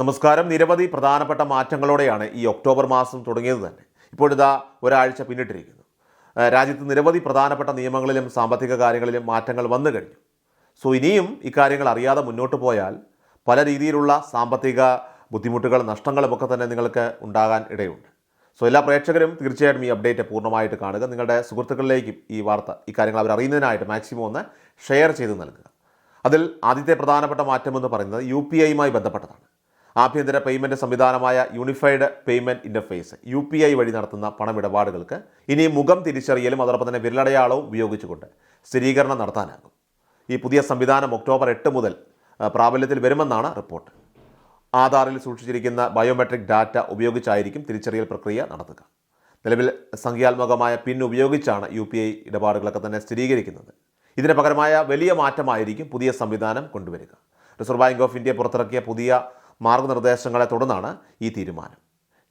നമസ്കാരം. നിരവധി പ്രധാനപ്പെട്ട മാറ്റങ്ങളോടെയാണ് ഈ ഒക്ടോബർ മാസം തുടങ്ങിയത് തന്നെ. ഇപ്പോഴിതാ ഒരാഴ്ച പിന്നിട്ടിരിക്കുന്നു. രാജ്യത്ത് നിരവധി പ്രധാനപ്പെട്ട നിയമങ്ങളിലും സാമ്പത്തിക കാര്യങ്ങളിലും മാറ്റങ്ങൾ വന്നു കഴിഞ്ഞു. സോ ഇനിയും ഇക്കാര്യങ്ങൾ അറിയാതെ മുന്നോട്ട് പോയാൽ പല രീതിയിലുള്ള സാമ്പത്തിക ബുദ്ധിമുട്ടുകൾ നഷ്ടങ്ങളും ഒക്കെ തന്നെ നിങ്ങൾക്ക് ഉണ്ടാകാൻ ഇടയുണ്ട്. സോ എല്ലാ പ്രേക്ഷകരും തീർച്ചയായിട്ടും ഈ അപ്ഡേറ്റ് പൂർണമായിട്ട് കാണുക. നിങ്ങളുടെ സുഹൃത്തുക്കളിലേക്കും ഈ വാർത്ത ഇക്കാര്യങ്ങൾ കാര്യങ്ങൾ അവർ അറിയുന്നതിനായിട്ട് മാക്സിമം ഒന്ന് ഷെയർ ചെയ്ത് നൽകുക. അതിൽ ആദ്യത്തെ പ്രധാനപ്പെട്ട മാറ്റം എന്ന് പറയുന്നത് യു പി ഐയുമായി ബന്ധപ്പെട്ടതാണ്. ആഭ്യന്തര പേയ്മെന്റ് സംവിധാനമായ unified payment interface U P I വഴി നടത്തുന്ന പണമിടപാടുകൾക്ക് ഇനി മുഖം തിരിച്ചറിയലും അതോടൊപ്പം തന്നെ വിരലടയാളവും ഉപയോഗിച്ചുകൊണ്ട് സ്ഥിരീകരണം നടത്താനാകും. ഈ പുതിയ സംവിധാനം ഒക്ടോബർ എട്ട് മുതൽ പ്രാബല്യത്തിൽ വരുമെന്നാണ് റിപ്പോർട്ട്. ആധാറിൽ സൂക്ഷിച്ചിരിക്കുന്ന ബയോമെട്രിക് ഡാറ്റ ഉപയോഗിച്ചായിരിക്കും തിരിച്ചറിയൽ പ്രക്രിയ നടത്തുക. നിലവിൽ സംഖ്യാത്മകമായ പിൻ ഉപയോഗിച്ചാണ് യു പി ഐ ഇടപാടുകളൊക്കെ തന്നെ സ്ഥിരീകരിക്കുന്നത്. ഇതിന് പകരമായ വലിയ മാറ്റമായിരിക്കും പുതിയ സംവിധാനം കൊണ്ടുവരിക. റിസർവ് ബാങ്ക് ഓഫ് ഇന്ത്യ പുറത്തിറക്കിയ പുതിയ മാർഗനിർദ്ദേശങ്ങളെ തുടർന്നാണ് ഈ തീരുമാനം.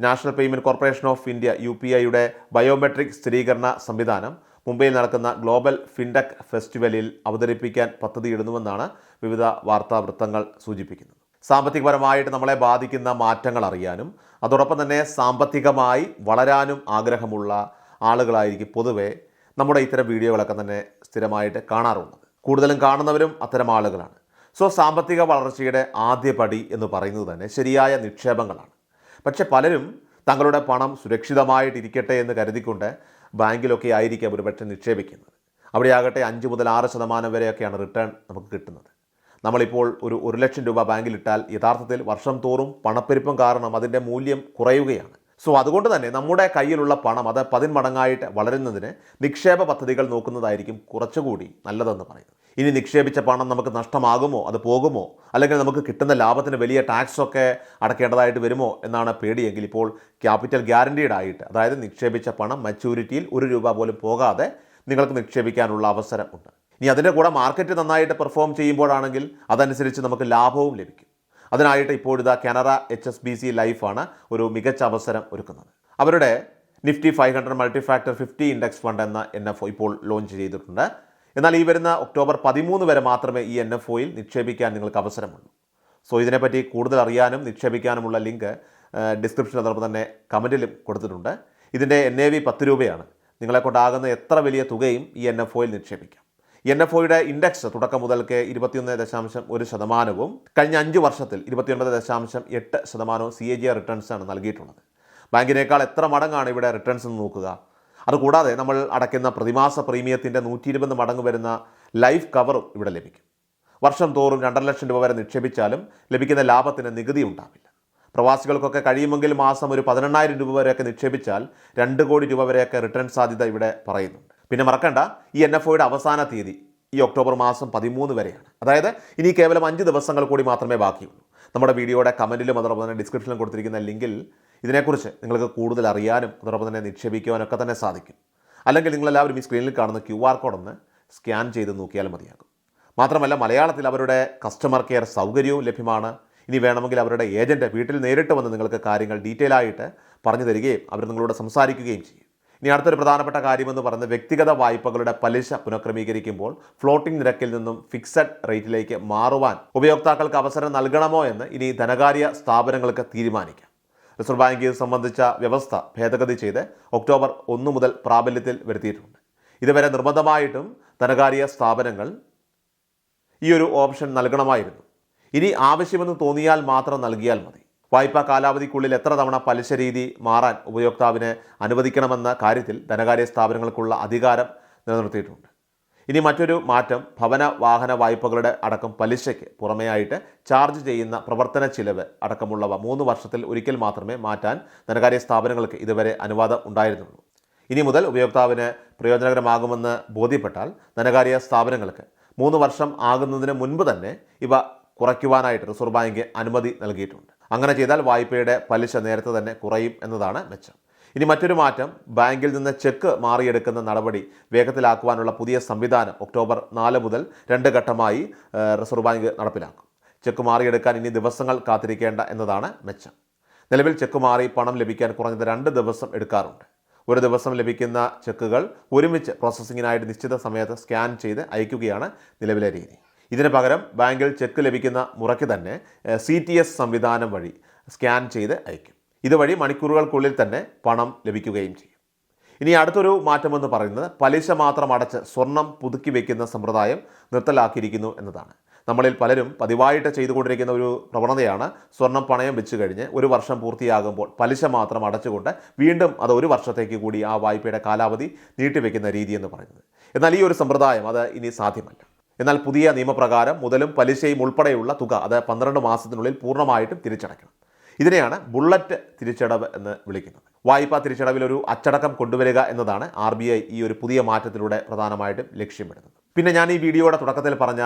National Payment Corporation of India U P ഐയുടെ ബയോമെട്രിക് സ്ഥിരീകരണ സംവിധാനം മുംബൈയിൽ നടക്കുന്ന ഗ്ലോബൽ ഫിൻടെക് ഫെസ്റ്റിവലിൽ അവതരിപ്പിക്കാൻ പദ്ധതിയിടുന്നുവെന്നാണ് വിവിധ വാർത്താ വൃത്തങ്ങൾ സൂചിപ്പിക്കുന്നത്. സാമ്പത്തികപരമായിട്ട് നമ്മളെ ബാധിക്കുന്ന മാറ്റങ്ങൾ അറിയാനും അതോടൊപ്പം തന്നെ സാമ്പത്തികമായി വളരാനും ആഗ്രഹമുള്ള ആളുകളായിരിക്കും പൊതുവെ നമ്മുടെ ഇത്തരം വീഡിയോകളൊക്കെ തന്നെ സ്ഥിരമായിട്ട് കാണാറുള്ളത്. കൂടുതലും കാണുന്നവരും അത്തരം ആളുകളാണ്. സോ സാമ്പത്തിക വളർച്ചയുടെ ആദ്യ പടി എന്ന് പറയുന്നത് തന്നെ ശരിയായ നിക്ഷേപങ്ങളാണ്. പക്ഷെ പലരും തങ്ങളുടെ പണം സുരക്ഷിതമായിട്ടിരിക്കട്ടെ എന്ന് കരുതിക്കൊണ്ട് ബാങ്കിലൊക്കെ ആയിരിക്കാം ഒരുപക്ഷെ നിക്ഷേപിക്കുന്നത്. അവിടെയാകട്ടെ അഞ്ച് മുതൽ ആറ് ശതമാനം വരെയൊക്കെയാണ് റിട്ടേൺ നമുക്ക് കിട്ടുന്നത്. നമ്മളിപ്പോൾ ഒരു ഒരു ലക്ഷം രൂപ ബാങ്കിലിട്ടാൽ യഥാർത്ഥത്തിൽ വർഷം തോറും പണപ്പെരുപ്പം കാരണം അതിന്റെ മൂല്യം കുറയുകയാണ്. സോ അതുകൊണ്ട് തന്നെ നമ്മുടെ കയ്യിലുള്ള പണം അത് പതിന്മടങ്ങായിട്ട് വളരുന്നതിന് നിക്ഷേപ പദ്ധതികൾ നോക്കുന്നതായിരിക്കും കുറച്ചുകൂടി നല്ലതെന്ന് പറയുന്നത്. ഇനി നിക്ഷേപിച്ച പണം നമുക്ക് നഷ്ടമാകുമോ? അത് പോകുമോ? അല്ലെങ്കിൽ നമുക്ക് കിട്ടുന്ന ലാഭത്തിന് വലിയ ടാക്സ് ഒക്കെ അടക്കേണ്ടതായിട്ട് വരുമോ? എന്നാണ് പേടിയെങ്കിൽ ഇപ്പോൾ ക്യാപിറ്റൽ ഗ്യാരണ്ടീഡ് ആയിട്ട് അതായത് നിക്ഷേപിച്ച പണം മച്യൂരിറ്റിയിൽ ഒരു രൂപ പോലും പോകാതെ നിങ്ങൾക്ക് നിക്ഷേപിക്കാനുള്ള അവസരം ഉണ്ട്. ഇനി അതിന്റെ കൂടെ മാർക്കറ്റ് നന്നായിട്ട് പെർഫോം ചെയ്യുമ്പോഴാണെങ്കിൽ അതനുസരിച്ച് നമുക്ക് ലാഭവും ലഭിക്കും. അതിനായിട്ട് ഇപ്പോഴിതാ Canara H S B C ലൈഫാണ് ഒരു മികച്ച അവസരം ഒരുക്കുന്നത്. അവരുടെ Nifty five hundred multi factor fifty index fund എന്ന എൻ എഫ് ഒ ഇപ്പോൾ ലോഞ്ച് ചെയ്തിട്ടുണ്ട്. എന്നാൽ ഈ വരുന്ന ഒക്ടോബർ പതിമൂന്ന് വരെ മാത്രമേ ഈ എൻ എഫ് ഒയിൽ നിക്ഷേപിക്കാൻ നിങ്ങൾക്ക് അവസരമുള്ളൂ. സോ ഇതിനെപ്പറ്റി കൂടുതൽ അറിയാനും നിക്ഷേപിക്കാനുമുള്ള ലിങ്ക് ഡിസ്ക്രിപ്ഷൻ അതോടൊപ്പം തന്നെ കമന്റിലും കൊടുത്തിട്ടുണ്ട്. ഇതിന്റെ എൻ എ വി പത്ത് രൂപയാണ്. നിങ്ങളെ കൊണ്ടാകുന്ന എത്ര വലിയ തുകയും ഈ എൻ എഫ് ഒയിൽ നിക്ഷേപിക്കാം. എൻ എഫ് ഒയുടെ ഇൻഡെക്സ് തുടക്കം മുതൽക്ക് ഇരുപത്തിയൊന്ന് ദശാംശം ഒരു ശതമാനവും കഴിഞ്ഞ അഞ്ച് വർഷത്തിൽ ഇരുപത്തിയൊൻപത് ദശാംശം എട്ട് ശതമാനവും സി എ ജി റിട്ടേൺസ് ആണ് നൽകിയിട്ടുള്ളത്. ബാങ്കിനേക്കാൾ എത്ര മടങ്ങാണ് ഇവിടെ റിട്ടേൺസ് എന്ന് നോക്കുക? അതുകൂടാതെ നമ്മൾ അടയ്ക്കുന്ന പ്രതിമാസ പ്രീമിയത്തിന്റെ നൂറ്റി ഇരുപത് മടങ്ങ് വരുന്ന ലൈഫ് കവറും ഇവിടെ ലഭിക്കും. വർഷം തോറും രണ്ടര ലക്ഷം രൂപ വരെ നിക്ഷേപിച്ചാലും ലഭിക്കുന്ന ലാഭത്തിന് നികുതി ഉണ്ടാവില്ല. പ്രവാസികൾക്കൊക്കെ കഴിയുമെങ്കിൽ മാസം ഒരു പതിനെണ്ണായിരം രൂപ വരെയൊക്കെ നിക്ഷേപിച്ചാൽ രണ്ട് കോടി രൂപ വരെയൊക്കെ റിട്ടേൺ സാധ്യത ഇവിടെ പറയുന്നുണ്ട്. പിന്നെ മറക്കണ്ട ഈ എൻ എഫ് ഒയുടെ അവസാന തീയതി ഈ ഒക്ടോബർ മാസം പതിമൂന്ന് വരെയാണ്. അതായത് ഇനി കേവലം അഞ്ച് ദിവസങ്ങൾ കൂടി മാത്രമേ ബാക്കിയുള്ളൂ. നമ്മുടെ വീഡിയോയുടെ കമന്റിലും അതോടൊപ്പം തന്നെ ഡിസ്ക്രിപ്ഷനിലും കൊടുത്തിരിക്കുന്ന ലിങ്കിൽ ഇതിനെക്കുറിച്ച് നിങ്ങൾക്ക് കൂടുതൽ അറിയാനും അതോടൊപ്പം തന്നെ നിക്ഷേപിക്കുവാനൊക്കെ തന്നെ സാധിക്കും. അല്ലെങ്കിൽ നിങ്ങളെല്ലാവരും ഈ സ്ക്രീനിൽ കാണുന്ന ക്യു ആർ കോഡ് ഒന്ന് സ്കാൻ ചെയ്ത് നോക്കിയാൽ മതിയാകും. മാത്രമല്ല മലയാളത്തിൽ അവരുടെ കസ്റ്റമർ കെയർ സൗകര്യവും ലഭ്യമാണ്. ഇനി വേണമെങ്കിൽ അവരുടെ ഏജന്റ് വീട്ടിൽ നേരിട്ട് വന്ന് നിങ്ങൾക്ക് കാര്യങ്ങൾ ഡീറ്റെയിൽ ആയിട്ട് പറഞ്ഞു തരികയും അവർ നിങ്ങളോട് സംസാരിക്കുകയും ചെയ്യും. ഇനി അടുത്തൊരു പ്രധാനപ്പെട്ട കാര്യമെന്ന് പറയുന്നത് വ്യക്തിഗത വായ്പകളുടെ പലിശ പുനഃക്രമീകരിക്കുമ്പോൾ ഫ്ലോട്ടിംഗ് നിരക്കിൽ നിന്നും ഫിക്സഡ് റേറ്റിലേക്ക് മാറുവാൻ ഉപയോക്താക്കൾക്ക് അവസരം നൽകണമോ എന്ന് ഇനി ധനകാര്യ സ്ഥാപനങ്ങൾക്ക് തീരുമാനിക്കാം. റിസർവ് ബാങ്ക് ഇത് സംബന്ധിച്ച വ്യവസ്ഥ ഭേദഗതി ചെയ്ത് ഒക്ടോബർ ഒന്ന് മുതൽ പ്രാബല്യത്തിൽ വരുത്തിയിട്ടുണ്ട്. ഇതുവരെ നിർബന്ധമായിട്ടും ധനകാര്യ സ്ഥാപനങ്ങൾ ഈ ഒരു ഓപ്ഷൻ നൽകണമായിരുന്നു. ഇനി ആവശ്യമെന്ന് തോന്നിയാൽ മാത്രം നൽകിയാൽ മതി. വായ്പാ കാലാവധിക്കുള്ളിൽ എത്ര തവണ പലിശ രീതി മാറാൻ ഉപയോക്താവിന് അനുവദിക്കണമെന്ന കാര്യത്തിൽ ധനകാര്യ സ്ഥാപനങ്ങൾക്കുള്ള അധികാരം നിലനിർത്തിയിട്ടുണ്ട്. ഇനി മറ്റൊരു മാറ്റം ഭവന വാഹന വായ്പകളുടെ അടക്കം പലിശയ്ക്ക് പുറമെയായിട്ട് ചാർജ് ചെയ്യുന്ന പ്രവർത്തന ചിലവ് അടക്കമുള്ളവ മൂന്ന് വർഷത്തിൽ ഒരിക്കൽ മാത്രമേ മാറ്റാൻ ധനകാര്യ സ്ഥാപനങ്ങൾക്ക് ഇതുവരെ അനുവാദം ഉണ്ടായിരുന്നുള്ളൂ. ഇനി മുതൽ ഉപയോക്താവിന് പ്രയോജനകരമാകുമെന്ന് ബോധ്യപ്പെട്ടാൽ ധനകാര്യ സ്ഥാപനങ്ങൾക്ക് മൂന്ന് വർഷം ആകുന്നതിന് മുൻപ് തന്നെ ഇവ കുറയ്ക്കുവാനായിട്ട് റിസർവ് ബാങ്ക് അനുമതി നൽകിയിട്ടുണ്ട്. അങ്ങനെ ചെയ്താൽ വായ്പയുടെ പലിശ നേരത്തെ തന്നെ കുറയും എന്നതാണ് മെച്ചം. ഇനി മറ്റൊരു മാറ്റം ബാങ്കിൽ നിന്ന് ചെക്ക് മാറിയെടുക്കുന്ന നടപടി വേഗത്തിലാക്കുവാനുള്ള പുതിയ സംവിധാനം ഒക്ടോബർ നാല് മുതൽ രണ്ട് ഘട്ടമായി റിസർവ് ബാങ്ക് നടപ്പിലാക്കും. ചെക്ക് മാറിയെടുക്കാൻ ഇനി ദിവസങ്ങൾ കാത്തിരിക്കേണ്ട എന്നതാണ് മെച്ചം. നിലവിൽ ചെക്ക് മാറി പണം ലഭിക്കാൻ കുറഞ്ഞത് രണ്ട് ദിവസം എടുക്കാറുണ്ട്. ഒരു ദിവസം ലഭിക്കുന്ന ചെക്കുകൾ ഒരുമിച്ച് പ്രോസസ്സിങ്ങിനായിട്ട് നിശ്ചിത സമയത്ത് സ്കാൻ ചെയ്ത് അയക്കുകയാണ് നിലവിലെ രീതി. ഇതിന് പകരം ബാങ്കിൽ ചെക്ക് ലഭിക്കുന്ന മുറയ്ക്ക് തന്നെ സി ടി എസ് സംവിധാനം വഴി സ്കാൻ ചെയ്ത് അയക്കും ഇതുവഴി മണിക്കൂറുകൾക്കുള്ളിൽ തന്നെ പണം ലഭിക്കുകയും ചെയ്യും. ഇനി അടുത്തൊരു മാറ്റമെന്ന് പറയുന്നത് പലിശ മാത്രം അടച്ച് സ്വർണം പുതുക്കി വയ്ക്കുന്ന സമ്പ്രദായം നിർത്തലാക്കിയിരിക്കുന്നു എന്നതാണ്. നമ്മളിൽ പലരും പതിവായിട്ട് ചെയ്തുകൊണ്ടിരിക്കുന്ന ഒരു പ്രവണതയാണ് സ്വർണം പണയം വെച്ച് കഴിഞ്ഞ് ഒരു വർഷം പൂർത്തിയാകുമ്പോൾ പലിശ മാത്രം അടച്ചുകൊണ്ട് വീണ്ടും അത് ഒരു വർഷത്തേക്ക് കൂടി ആ വായ്പയുടെ കാലാവധി നീട്ടിവെക്കുന്ന രീതി എന്ന് പറയുന്നത്. എന്നാൽ ഈ ഒരു സമ്പ്രദായം അത് ഇനി സാധ്യമല്ല. എന്നാൽ പുതിയ നിയമപ്രകാരം മുതലും പലിശയും ഉൾപ്പെടെയുള്ള തുക അതായത് പന്ത്രണ്ട് മാസത്തിനുള്ളിൽ പൂർണമായിട്ടും തിരിച്ചടയ്ക്കണം. ഇതിനെയാണ് ബുള്ളറ്റ് തിരിച്ചടവ് എന്ന് വിളിക്കുന്നത്. വായ്പാ തിരിച്ചടവിൽ ഒരു അച്ചടക്കം കൊണ്ടുവരിക എന്നതാണ് ആർ ബി ഐ ഈ ഒരു പുതിയ മാറ്റത്തിലൂടെ പ്രധാനമായിട്ടും ലക്ഷ്യമിടുന്നത്. പിന്നെ ഞാൻ ഈ വീഡിയോയുടെ തുടക്കത്തിൽ പറഞ്ഞ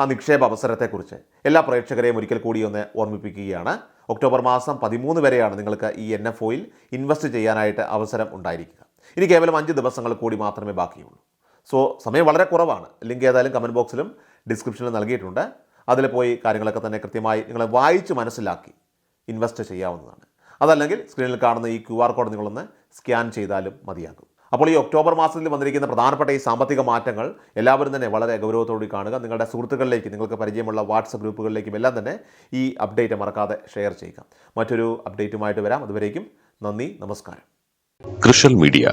ആ നിക്ഷേപ അവസരത്തെക്കുറിച്ച് എല്ലാ പ്രേക്ഷകരെയും ഒരിക്കൽ കൂടി ഒന്ന് ഓർമ്മിപ്പിക്കുകയാണ്. ഒക്ടോബർ മാസം പതിമൂന്ന് വരെയാണ് നിങ്ങൾക്ക് ഈ എൻ എഫ് ഒയിൽ ഇൻവെസ്റ്റ് ചെയ്യാനായിട്ട് അവസരം ഉണ്ടായിരിക്കുക. ഇനി കേവലം അഞ്ച് ദിവസങ്ങൾ കൂടി മാത്രമേ ബാക്കിയുള്ളൂ. സോ സമയം വളരെ കുറവാണ്. ലിങ്ക് ഏതായാലും കമന്റ് ബോക്സിലും ഡിസ്ക്രിപ്ഷനിലും നൽകിയിട്ടുണ്ട്. അതിൽ പോയി കാര്യങ്ങളൊക്കെ തന്നെ കൃത്യമായി നിങ്ങളെ വായിച്ച് മനസ്സിലാക്കി ഇൻവെസ്റ്റ് ചെയ്യാവുന്നതാണ്. അതല്ലെങ്കിൽ സ്ക്രീനിൽ കാണുന്ന ഈ ക്യു ആർ കോഡ് നിങ്ങളൊന്ന് സ്കാൻ ചെയ്താലും മതിയാകും. അപ്പോൾ ഈ ഒക്ടോബർ മാസത്തിൽ വന്നിരിക്കുന്ന പ്രധാനപ്പെട്ട ഈ സാമ്പത്തിക മാറ്റങ്ങൾ എല്ലാവരും തന്നെ വളരെ ഗൗരവത്തോടെ കാണുക. നിങ്ങളുടെ സുഹൃത്തുക്കളിലേക്ക് നിങ്ങൾക്ക് പരിചയമുള്ള വാട്സപ്പ് ഗ്രൂപ്പുകളിലേക്കും എല്ലാം തന്നെ ഈ അപ്ഡേറ്റ് മറക്കാതെ ഷെയർ ചെയ്യുക. മറ്റൊരു അപ്ഡേറ്റുമായിട്ട് വരാം. അതുവരേക്കും നന്ദി നമസ്കാരം. കൃഷൽ മീഡിയ